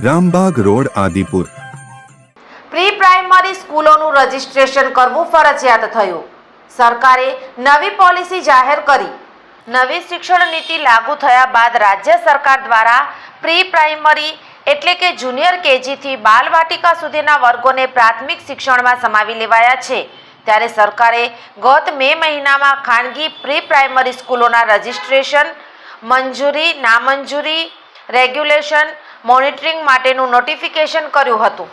Rambag road, Adipur. Pre primary સ્કૂલોનું registration કરવું ફરજિયાત થયું. સરકારે નવી પોલિસી જાહેર કરી. નવી શિક્ષણ નીતિ લાગુ થયા બાદ રાજ્ય સરકાર દ્વારા પ્રી પ્રાઇમરી એટલે કે જુનિયર કેજીથી બાલવાટિકા સુધીના વર્ગોને પ્રાથમિક શિક્ષણમાં સમાવી લેવાયા છે. ત્યારે સરકારે ગત મે મહિનામાં ખાનગી પ્રી પ્રાઇમરી સ્કૂલોના રજીસ્ટ્રેશન મંજૂરી, નામંજૂરી, રેગ્યુલેશન મોનિટરિંગ માટેનું નોટિફિકેશન કર્યું હતું.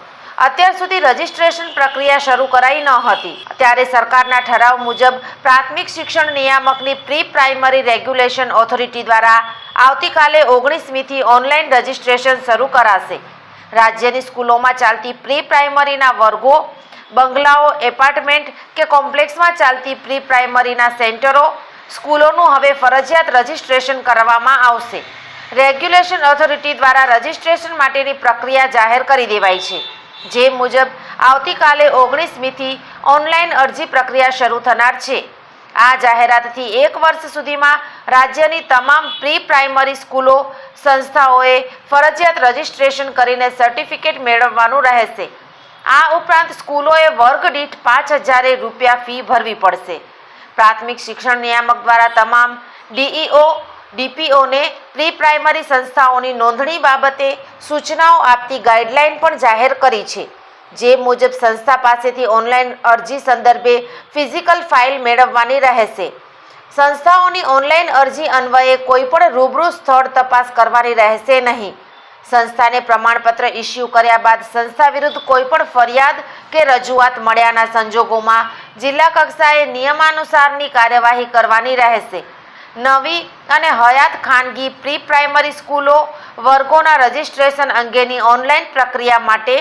અત્યાર સુધી રજિસ્ટ્રેશન પ્રક્રિયા શરૂ કરાઈ ન હતી. ત્યારે સરકારના ઠરાવ મુજબ પ્રાથમિક શિક્ષણ નિયામકની પ્રી પ્રાઇમરી રેગ્યુલેશન ઓથોરિટી દ્વારા આવતીકાલે ઓગણીસમીથી ઓનલાઈન રજિસ્ટ્રેશન શરૂ કરાશે. રાજ્યની સ્કૂલોમાં ચાલતી પ્રી પ્રાઇમરીના વર્ગો, બંગલાઓ, એપાર્ટમેન્ટ કે કોમ્પ્લેક્સમાં ચાલતી પ્રી પ્રાઇમરીના સેન્ટરો, સ્કૂલોનું હવે ફરજિયાત રજિસ્ટ્રેશન કરવામાં આવશે. રેગ્યુલેશન ઓથોરિટી દ્વારા રજિસ્ટ્રેશન માટેની પ્રક્રિયા જાહેર કરી દેવાઈ છે. જે મુજબ, આવતીકાલે ઓગણીસમીથી ઓનલાઈન અરજી પ્રક્રિયા શરૂ થનાર છે. આ જાહેરાતથી એક વર્ષ સુધીમાં રાજ્યની તમામ પ્રી પ્રાઇમરી સ્કૂલો, સંસ્થાઓએ ફરજિયાત રજિસ્ટ્રેશન કરીને સર્ટિફિકેટ મેળવવાનું રહેશે. આ ઉપરાંત સ્કૂલોએ વર્ગ દીઠ પાંચ હજારે રૂપિયા ફી ભરવી પડશે. પ્રાથમિક શિક્ષણ નિયામક દ્વારા તમામ ડીઈઓ, ડીપીઓને પ્રી પ્રાઇમરી સંસ્થાઓની નોંધણી બાબતે સૂચનાઓ આપતી ગાઈડલાઈન પણ જાહેર કરી છે. જે મુજબ સંસ્થા પાસેથી ઓનલાઈન અરજી સંદર્ભે ફિઝિકલ ફાઇલ મેળવવાની રહેશે. સંસ્થાઓની ઓનલાઈન અરજી અન્વયે કોઈપણ રૂબરૂ સ્થળ તપાસ કરવાની રહેશે નહીં. સંસ્થાને પ્રમાણપત્ર ઇસ્યુ કર્યા બાદ સંસ્થા વિરુદ્ધ કોઈપણ ફરિયાદ કે રજૂઆત મળ્યાના સંજોગોમાં જિલ્લા કક્ષાએ નિયમાનુસારની કાર્યવાહી કરવાની રહેશે. નવી અને હયાત ખાનગી પ્રી પ્રાઇમરી સ્કૂલો, વર્ગોના રજિસ્ટ્રેશન અંગેની ઓનલાઈન પ્રક્રિયા માટે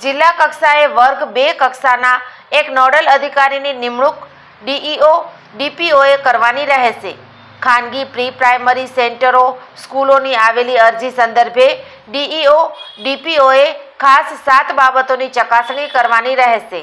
જિલ્લા કક્ષાએ વર્ગ બે કક્ષાના એક નોડલ અધિકારીની નિમણૂક ડીઈઓ, ડીપીઓએ કરવાની રહેશે. ખાનગી પ્રી પ્રાઇમરી સેન્ટરો સ્કૂલોની આવેલી અરજી સંદર્ભે ડીઈઓ, ડીપીઓએ ખાસ સાત બાબતોની ચકાસણી કરવાની રહેશે.